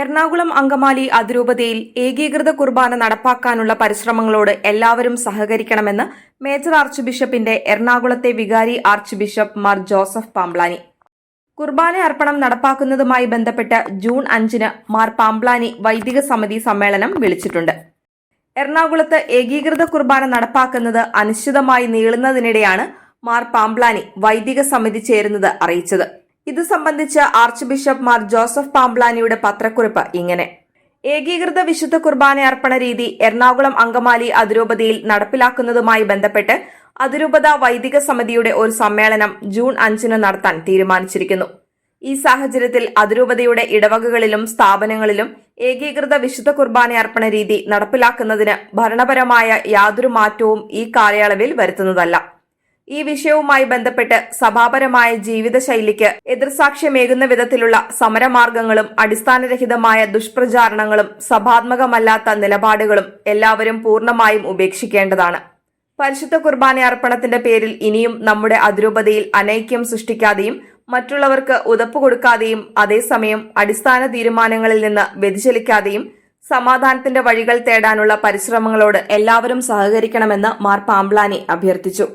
എറണാകുളം അങ്കമാലി അതിരൂപതയിൽ ഏകീകൃത കുർബാന നടപ്പാക്കാനുള്ള പരിശ്രമങ്ങളോട് എല്ലാവരും സഹകരിക്കണമെന്ന് മേജർ ആർച്ച് ബിഷപ്പിന്റെ എറണാകുളത്തെ വികാരി arch bishop Mar Joseph Pamplany. കുർബാന അർപ്പണം നടപ്പാക്കുന്നതുമായി ബന്ധപ്പെട്ട് ജൂൺ അഞ്ചിന് മാർ പാംബ്ലാനി വൈദിക സമിതി സമ്മേളനം വിളിച്ചിട്ടുണ്ട്. എറണാകുളത്ത് ഏകീകൃത കുർബാന നടപ്പാക്കുന്നത് അനിശ്ചിതമായി നീളുന്നതിനിടെയാണ് മാർ പാംബ്ലാനി വൈദിക സമിതി ചേരുന്നത് അറിയിച്ചത്. ഇത് സംബന്ധിച്ച് ആർച്ച് ബിഷപ്പ് മാർ ജോസഫ് പാംബ്ലാനിയുടെ പത്രക്കുറിപ്പ് ഇങ്ങനെ. ഏകീകൃത വിശുദ്ധ കുർബാന അർപ്പണ രീതി എറണാകുളം അങ്കമാലി അതിരൂപതയിൽ നടപ്പിലാക്കുന്നതുമായി ബന്ധപ്പെട്ട് അതിരൂപത വൈദിക സമിതിയുടെ ഒരു സമ്മേളനം ജൂൺ അഞ്ചിന് നടത്താൻ തീരുമാനിച്ചിരിക്കുന്നു. ഈ സാഹചര്യത്തിൽ അതിരൂപതയുടെ ഇടവകകളിലും സ്ഥാപനങ്ങളിലും ഏകീകൃത വിശുദ്ധ കുർബാന അർപ്പണ രീതി നടപ്പിലാക്കുന്നതിന് ഭരണപരമായ യാതൊരു മാറ്റവും ഈ കാലയളവിൽ വരുത്തുന്നതല്ല. ഈ വിഷയവുമായി ബന്ധപ്പെട്ട് സഭാപരമായ ജീവിതശൈലിക്ക് എതിർസാക്ഷ്യമേകുന്ന വിധത്തിലുള്ള സമരമാർഗങ്ങളും അടിസ്ഥാനരഹിതമായ ദുഷ്പ്രചാരണങ്ങളും സഭാത്മകമല്ലാത്ത നിലപാടുകളും എല്ലാവരും പൂർണമായും ഉപേക്ഷിക്കേണ്ടതാണ്. പരിശുദ്ധ കുർബാന അർപ്പണത്തിന്റെ പേരിൽ ഇനിയും നമ്മുടെ അതിരൂപതയിൽ അനൈക്യം സൃഷ്ടിക്കാതെയും മറ്റുള്ളവർക്ക് ഉതപ്പ് കൊടുക്കാതെയും അതേസമയം അടിസ്ഥാന തീരുമാനങ്ങളിൽ നിന്ന് വ്യതിചലിക്കാതെയും സമാധാനത്തിന്റെ വഴികൾ തേടാനുള്ള പരിശ്രമങ്ങളോട് എല്ലാവരും സഹകരിക്കണമെന്ന് മാർ പാംബ്ലാനി അഭ്യർത്ഥിച്ചു.